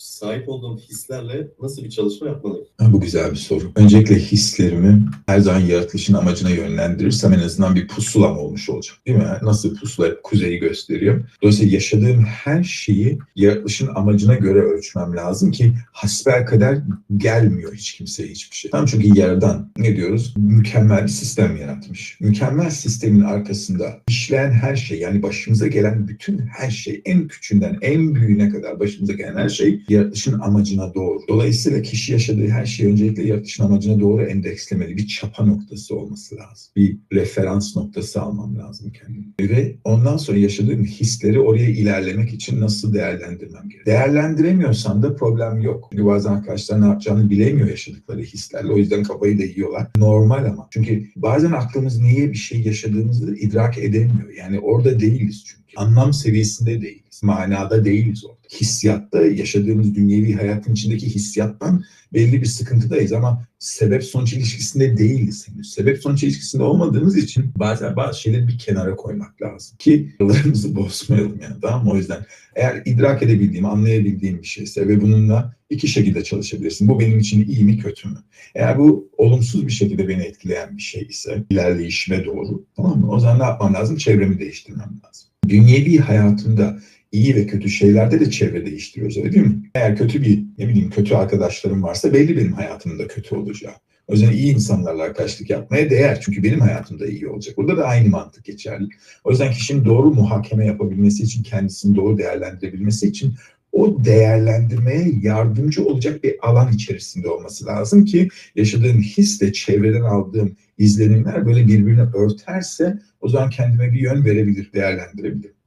sahip olduğum hislerle nasıl bir çalışma yapmalıyım? Bu güzel bir soru. Öncelikle hislerimi her zaman yaratılışın amacına yönlendirirsem en azından bir pusulam olmuş olacak. Değil mi? Nasıl pusula hep kuzeyi gösteriyor. Dolayısıyla yaşadığım her şeyi yaratılışın amacına göre ölçmem lazım ki hasbel kadar gelmiyor hiç kimseye hiçbir şey. Tamam çünkü yerden ne diyoruz? Mükemmel bir sistem yaratmış. Mükemmel sistemin arkasında işleyen her şey yani başımıza gelen bütün her şey en küçüğünden en büyüğüne kadar başımıza gelen her şey yaratılışın amacına doğru. Dolayısıyla kişi yaşadığı her şeyi öncelikle yaratılışın amacına doğru endekslemeli. Bir çapa noktası olması lazım. Bir referans noktası almam lazım kendime. Ve ondan sonra yaşadığım hisleri oraya ilerlemek için nasıl değerlendirmem gerekiyor. Değerlendiremiyorsam da problem yok. Çünkü bazen arkadaşlar ne yapacağını bilemiyor yaşadıkları hislerle. O yüzden kafayı da yiyorlar. Normal ama. Çünkü bazen aklımız niye bir şey yaşadığımızı idrak edemiyor. Yani orada değiliz çünkü. Anlam seviyesinde değiliz. Manada değiliz orada. Hissiyatta yaşadığımız dünyevi hayatın içindeki hissiyattan belli bir sıkıntıdayız ama sebep sonuç ilişkisinde değiliz henüz. Sebep sonuç ilişkisinde olmadığımız için bazen bazı şeyleri bir kenara koymak lazım ki yıllarımızı bozmayalım yani tamam mı? O yüzden eğer idrak edebildiğim, anlayabildiğim bir şeyse ve bununla iki şekilde çalışabilirsin. Bu benim için iyi mi kötü mü? Eğer bu olumsuz bir şekilde beni etkileyen bir şey ise ilerleyişime doğru tamam mı? O zaman ne yapmam lazım? Çevremi değiştirmem lazım. Dünyevi hayatımda iyi ve kötü şeylerde de çevre değiştiriyoruz öyle değil mi? Eğer kötü bir ne bileyim kötü arkadaşlarım varsa belli benim hayatımda kötü olacağı. O yüzden iyi insanlarla arkadaşlık yapmaya değer. Çünkü benim hayatımda iyi olacak. Burada da aynı mantık geçerli. O yüzden kişinin doğru muhakeme yapabilmesi için, kendisini doğru değerlendirebilmesi için o değerlendirmeye yardımcı olacak bir alan içerisinde olması lazım ki yaşadığım hisle çevreden aldığım izlenimler böyle birbirini örterse o zaman kendime bir yön verebilir, değerlendirebilir.